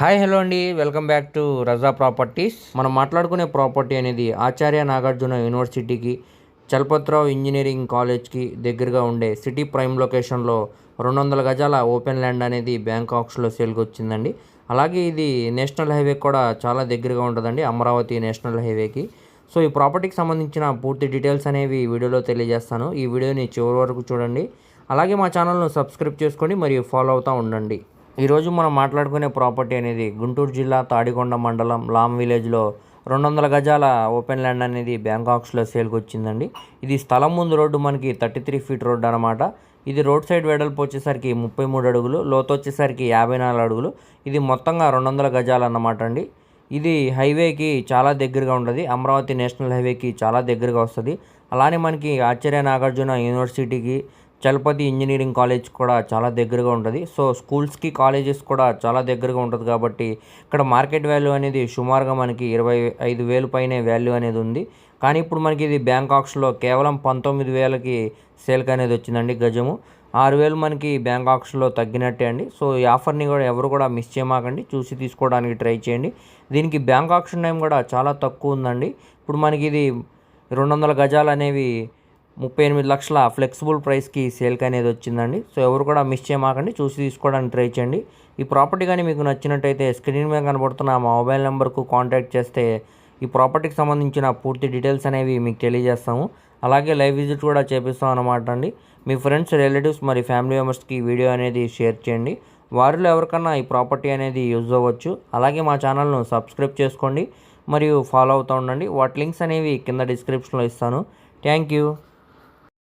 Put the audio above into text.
Hi hello అండి. Welcome back to Raza properties. మనం మాట్లాడుకునే ప్రాపర్టీ అనేది ఆచార్య నాగార్జున యూనివర్సిటీకి చలపతిరావు ఇంజనీరింగ్ కాలేజ్కి దగ్గరగా ఉండే సిటీ ప్రైమ్ లొకేషన్లో రెండు వందల గజాల ఓపెన్ ల్యాండ్ అనేది బ్యాంకాక్స్లో సేల్కి వచ్చిందండి. అలాగే ఇది నేషనల్ హైవే కూడా చాలా దగ్గరగా ఉంటుందండి అమరావతి నేషనల్ హైవేకి. సో ఈ ప్రాపర్టీకి సంబంధించిన పూర్తి డీటెయిల్స్ అనేవి వీడియోలో తెలియజేస్తాను. ఈ వీడియోని చివరి వరకు చూడండి. అలాగే మా ఛానల్ను సబ్స్క్రైబ్ చేసుకోండి మరియు ఫాలో అవుతూ ఉండండి. ఈరోజు మనం మాట్లాడుకునే ప్రాపర్టీ అనేది గుంటూరు జిల్లా తాడికొండ మండలం లామ్ విలేజ్లో రెండు వందల గజాల ఓపెన్ ల్యాండ్ అనేది బ్యాంకాక్స్లో సేల్కి వచ్చిందండి ఇది స్థలం ముందు రోడ్డు మనకి థర్టీ త్రీ ఫీట్ రోడ్డు అనమాట ఇది రోడ్ సైడ్ వెడల్పు వచ్చేసరికి ముప్పై మూడు అడుగులు లోతు వచ్చేసరికి యాభై నాలుగు అడుగులు. ఇది మొత్తంగా రెండు వందల గజాలు అన్నమాట అండి. ఇది హైవేకి చాలా దగ్గరగా ఉంటుంది అమరావతి నేషనల్ హైవేకి చాలా దగ్గరగా వస్తుంది. అలానే మనకి ఆచార్య నాగార్జున యూనివర్సిటీకి చలపతి ఇంజనీరింగ్ కాలేజ్ కూడా చాలా దగ్గరగా ఉంటుంది. సో స్కూల్స్కి కాలేజెస్ కూడా చాలా దగ్గరగా ఉంటుంది కాబట్టి ఇక్కడ మార్కెట్ వాల్యూ అనేది సుమారుగా మనకి ఇరవై ఐదు వేలు పైనే వాల్యూ అనేది ఉంది. కానీ ఇప్పుడు మనకి ఇది బ్యాంకాక్స్లో కేవలం పంతొమ్మిది వేలకి సేల్కి అనేది వచ్చిందండి గజము. ఆరు వేలు మనకి బ్యాంకాక్స్లో తగ్గినట్టే అండి. సో ఈ ఆఫర్ని కూడా ఎవరు కూడా మిస్ చేయమాకండి. చూసి తీసుకోవడానికి ట్రై చేయండి. దీనికి బ్యాంక్ టైం కూడా చాలా తక్కువ ఉందండి. ఇప్పుడు మనకి ఇది రెండు వందల గజాలు అనేవి ముప్పై ఎనిమిది లక్షల ఫ్లెక్సిబుల్ ప్రైస్కి సేల్కి అనేది వచ్చిందండి. సో ఎవరు కూడా మిస్ చేయమాకండి. చూసి తీసుకోవడానికి ట్రై చేయండి. ఈ ప్రాపర్టీ కానీ మీకు నచ్చినట్టయితే స్క్రీన్ మీద కనబడుతున్న మా మొబైల్ నెంబర్కు కాంటాక్ట్ చేస్తే ఈ ప్రాపర్టీకి సంబంధించిన పూర్తి డీటెయిల్స్ అనేవి మీకు తెలియజేస్తాము. అలాగే లైవ్ విజిట్ కూడా చేపిస్తాం అనమాట అండి. మీ ఫ్రెండ్స్ రిలేటివ్స్ మరి ఫ్యామిలీ మెంబర్స్కి వీడియో అనేది షేర్ చేయండి. వారిలో ఎవరికన్నా ఈ ప్రాపర్టీ అనేది యూజ్ అవ్వచ్చు. అలాగే మా ఛానల్ను సబ్స్క్రైబ్ చేసుకోండి. మరియు ఫాలో అవుతూ ఉండండి. వాటి లింక్స్ అనేవి కింద డిస్క్రిప్షన్లో ఇస్తాను. Thank you.